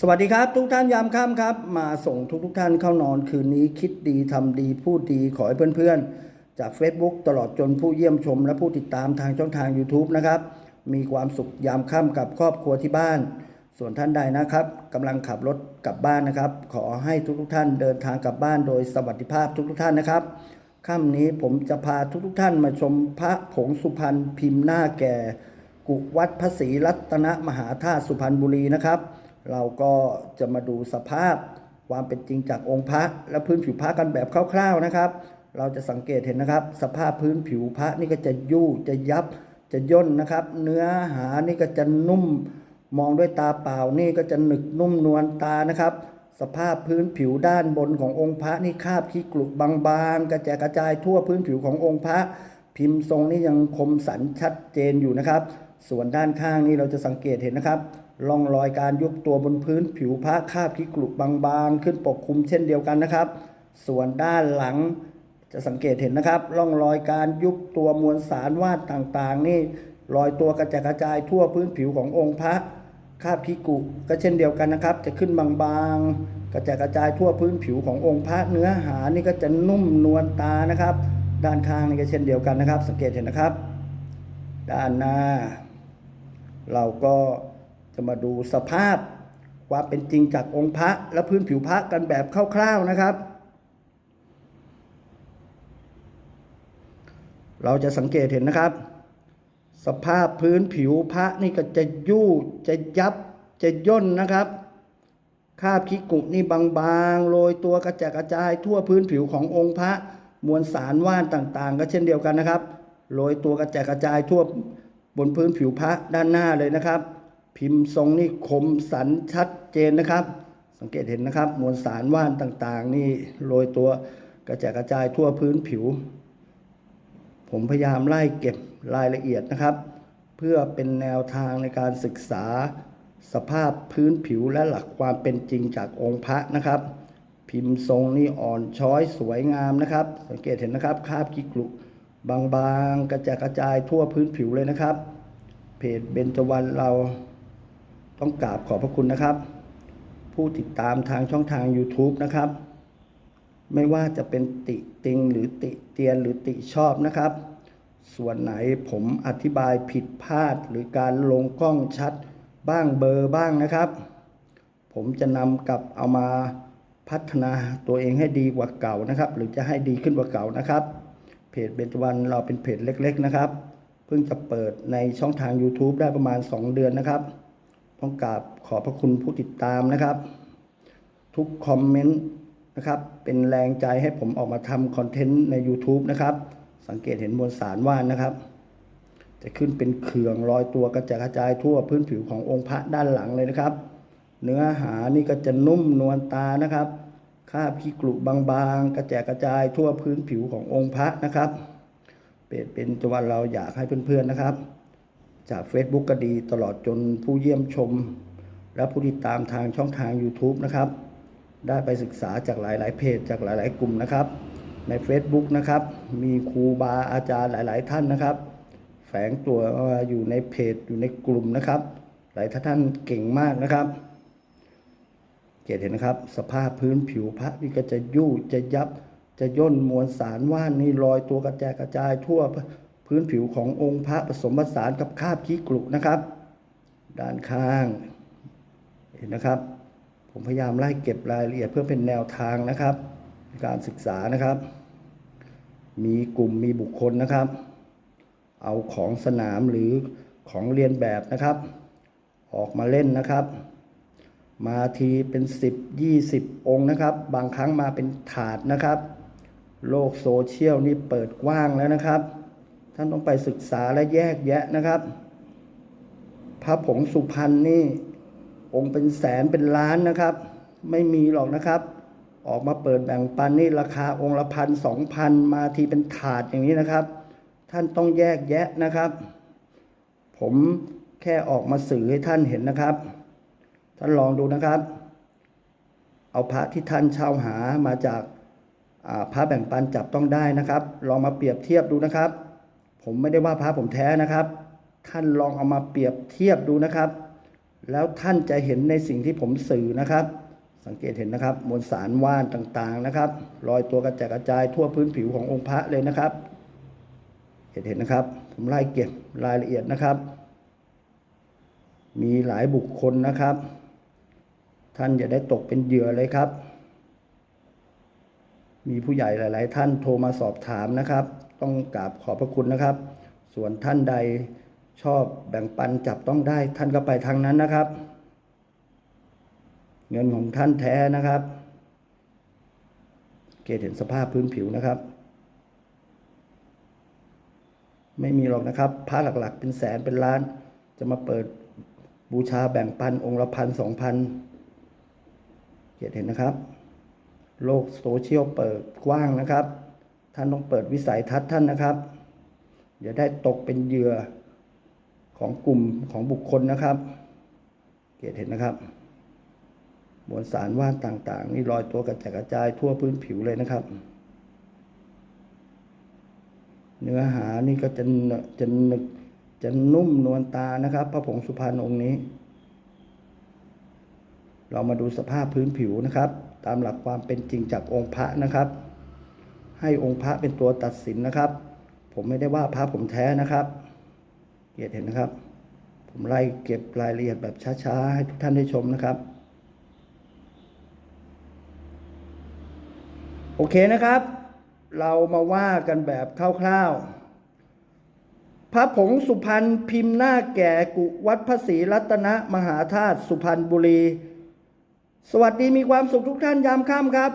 สวัสดีครับทุกท่านยามค่ำครับ มาส่งทุกทุกท่านเข้านอนคืนนี้คิดดีทำดีพูดดีขอให้เพื่อนๆ จาก Facebook ตลอดจนผู้เยี่ยมชม และผู้ติดตามทางช่องทาง YouTube นะครับ มีความสุขยามค่ำกับครอบครัวที่บ้าน ส่วนท่านใดนะครับกำลังขับรถกลับบ้านนะครับ ขอให้ทุกทุกท่านเดินทางกลับบ้านโดยสวัสดิภาพทุกทุกท่านนะครับค่ำนี้ผมจะพาทุกทุกท่านมาชมพระผงสุพรรณพิมพ์หน้าแก่ กุวัดพระศรีรัตนมหาธาตุสุพรรณบุรีนะครับ เราก็จะมาดูสภาพความเป็นจริงจากองค์พระและพื้นผิวพระกันแบบคร่าวๆนะครับ เราจะสังเกตเห็นนะครับ สภาพพื้นผิวพระนี่ก็จะยู่จะยับจะย่นนะครับ เนื้อหานี่ก็จะนุ่ม มองด้วยตาเปล่านี่ก็จะหนึกนุ่มนวลตานะครับ สภาพพื้นผิวด้านบนขององค์พระนี่คาบขี้กลุบางๆ กระจายกระจายทั่วพื้นผิวขององค์พระ พิมพ์ทรงนี่ยังคมสันชัดเจนอยู่นะครับ ส่วนด้านข้างนี่เราจะสังเกตเห็นนะครับ ร่องรอยการยุบตัวบนพื้นผิวพระคาบขี้กลุบบางๆ ขึ้นปกคลุมเช่นเดียวกันนะครับ ส่วนด้านหลังจะสังเกตเห็นนะครับ ร่องรอยการยุบตัวมวลสารวาดต่างๆ นี่รอยตัวกระจายกระจายทั่วพื้นผิวขององค์พระคาบขี้กุก็เช่นเดียวกันนะครับ จะขึ้นบางๆ กระจายกระจายทั่วพื้นผิวขององค์พระเนื้อหานี่ก็จะนุ่มนวลตานะครับ ด้านข้างนี่ก็เช่นเดียวกันนะครับ สังเกตเห็นนะครับ ด้านหน้า เราก็ จะมาดูสภาพความเป็นจริงจากองค์พระและพื้นผิวพระกันแบบคร่าวๆนะครับ เราจะสังเกตเห็นนะครับ สภาพพื้นผิวพระนี่ก็จะยู่จะยับจะย่นนะครับคาบขี้กุนี่บางๆโรยตัวกระจายกระจายทั่วพื้นผิวขององค์พระมวลสารว่านต่างๆ ก็เช่นเดียวกันนะครับโรยตัวกระจกระจายทั่วบนพื้นผิวพระด้านหน้าเลยนะครับ พิมพ์ทรงนี่คมสันชัดเจนนะครับ สังเกตเห็นนะครับ มวลสารว่านต่างๆ นี่โรยตัวกระจายกระจายทั่วพื้นผิว ผมพยายามไล่เก็บรายละเอียดนะครับ เพื่อเป็นแนวทางในการศึกษาสภาพพื้นผิวและหลักความเป็นจริงจากองค์พระนะครับ พิมพ์ทรงนี่อ่อนช้อยสวยงามนะครับ สังเกตเห็นนะครับคาบกิกลุบางๆ กระจายกระจายทั่วพื้นผิวเลยนะครับ เพจเบญจวรรณเรา ต้องกราบขอบพระคุณนะครับ ผู้ติดตามทางช่องทาง YouTube นะครับ ไม่ว่าจะเป็นติติงหรือติเตียนหรือติชอบนะครับ ส่วนไหนผมอธิบายผิดพลาดหรือการลงกล้องชัดบ้างเบอร์บ้างนะครับ ผมจะนำกลับเอามาพัฒนาตัวเองให้ดีกว่าเก่านะครับ หรือจะให้ดีขึ้นกว่าเก่านะครับ เพจเบญจวรรณเราเป็นเพจเล็ก ๆ นะครับ เพิ่งจะเปิดในช่องทาง YouTube ได้ประมาณ 2 เดือนนะครับ ต้องกราบขอบพระคุณผู้ติดตามนะครับ ทุกคอมเมนต์นะครับ เป็นแรงใจให้ผมออกมาทำคอนเทนต์ใน YouTube นะครับ สังเกตเห็นมวลสารว่านนะครับ จะขึ้นเป็นเขื่องลอยตัวกระจายกระจายทั่วพื้นผิวขององค์พระด้านหลังเลยนะครับ เนื้อหานี่ก็จะนุ่มนวลตานะครับคาบขี้กลุบางๆ กระจายกระจายทั่วพื้นผิวขององค์พระนะครับ เป็นเป็นจังหวัดเราอยากให้เพื่อนๆนะครับ จาก Facebook ก็ดีตลอดจนผู้เยี่ยมชม และผู้ติดตามทางช่องทาง YouTube นะครับ ได้ไปศึกษาจากหลาย ๆ เพจจากหลาย ๆ กลุ่มนะครับ ใน Facebook นะครับ มีครูบาอาจารย์หลาย ๆ ท่านนะครับ แฝงตัวอยู่ในเพจอยู่ในกลุ่มนะครับ หลายท่านเก่งมากนะครับเกตเห็นนะครับ สภาพพื้นผิวพระนี่ก็จะยู่จะยับจะย่นมวลสารว่านนี่ลอยตัวกระจายกระจายทั่ว พื้นผิวขององค์พระผสมผสานกับคาบขี้กลุนะครับ ด้านข้าง เห็นนะครับ ผมพยายามไล่เก็บรายละเอียดเพื่อเป็นแนวทางนะครับ การศึกษานะครับ มีกลุ่มมีบุคคลนะครับ เอาของสนามหรือของเรียนแบบนะครับ ออกมาเล่นนะครับ มาทีเป็น 10 20 องค์นะครับ บางครั้งมาเป็นถาดนะครับ โลกโซเชียลนี่เปิดกว้างแล้วนะครับ ท่านต้องไปศึกษาและแยกแยะนะครับ พระผงสุพรรณนี่ องค์เป็นแสนเป็นล้านนะครับ ไม่มีหรอกนะครับ ออกมาเปิดแบ่งปันนี่ราคาองค์ละพันสองพันมาทีเป็นถาดอย่างนี้นะครับ ท่านต้องแยกแยะนะครับ ผมแค่ออกมาสื่อให้ท่านเห็นนะครับ ท่านลองดูนะครับ เอาพระที่ท่านเช่าหามาจากาพระแบ่งปันจับต้องได้นะครับ ลองมาเปรียบเทียบดูนะครับ ผมไม่ได้ว่าพระผมแท้นะครับ ท่านลองเอามาเปรียบเทียบดูนะครับ แล้วท่านจะเห็นในสิ่งที่ผมสื่อนะครับ สังเกตเห็นนะครับมวลสารว่านต่างๆนะครับลอยตัวกระจายกระจายทั่วพื้นผิวขององค์พระเลยนะครับ เห็นเห็นนะครับ ผมไล่เก็บรายละเอียดนะครับ มีหลายบุคคลนะครับ ท่านอย่าได้ตกเป็นเหยื่อเลยครับมีผู้ใหญ่หลาย ๆ ท่านโทรมาสอบถามนะครับ ต้องกราบขอบพระคุณนะครับ ส่วนท่านใดชอบแบ่งปันจับต้องได้ท่านก็ไปทางนั้นนะครับ เงินของท่านแท้นะครับ เกตเห็นสภาพพื้นผิวนะครับ ไม่มีหรอกนะครับพระหลักๆ เป็นแสนเป็นล้าน จะมาเปิดบูชาแบ่งปันองค์ละพันสองพันเกตเห็นนะครับ โลกโซเชียลเปิดกว้างนะครับ ท่านต้องเปิดวิสัยทัศน์ท่านนะครับอย่าได้ตกเป็นเหยื่อของกลุ่มของบุคคลนะครับ เกตเห็นนะครับ มวลสารว่านต่างๆ นี่ลอยตัวกระจายกระจายทั่วพื้นผิวเลยนะครับ เนื้อหานี่ก็จะนจะนึกจะนุ่มนวลตานะครับ พระผงสุพรรณองค์นี้ เรามาดูสภาพพื้นผิวนะครับ ตามหลักความเป็นจริงจากองค์พระนะครับ ให้องค์พระเป็นตัวตัดสินนะครับ ผมไม่ได้ว่าพระผมแท้นะครับเกียรติเห็นนะครับ ผมไล่เก็บรายละเอียดแบบช้าๆ ให้ทุกท่านได้ชมนะครับ โอเคนะครับ เรามาว่ากันแบบคร่าวๆ พระผงสุพรรณพิมพ์หน้าแก่กุวัดพระศรีรัตนมหาธาตุสุพรรณบุรี สวัสดีมีความสุขทุกท่านยามค่ำครับ